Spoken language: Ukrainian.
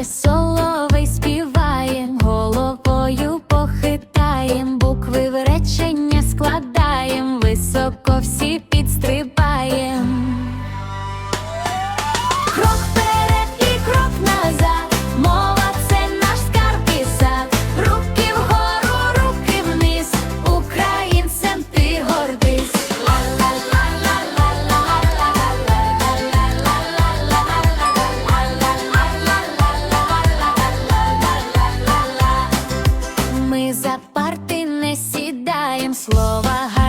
Ще соловей співає, головою похитаєм, букви в речення складаєм, високо всі підстрибає. за парти не сідаєм слова.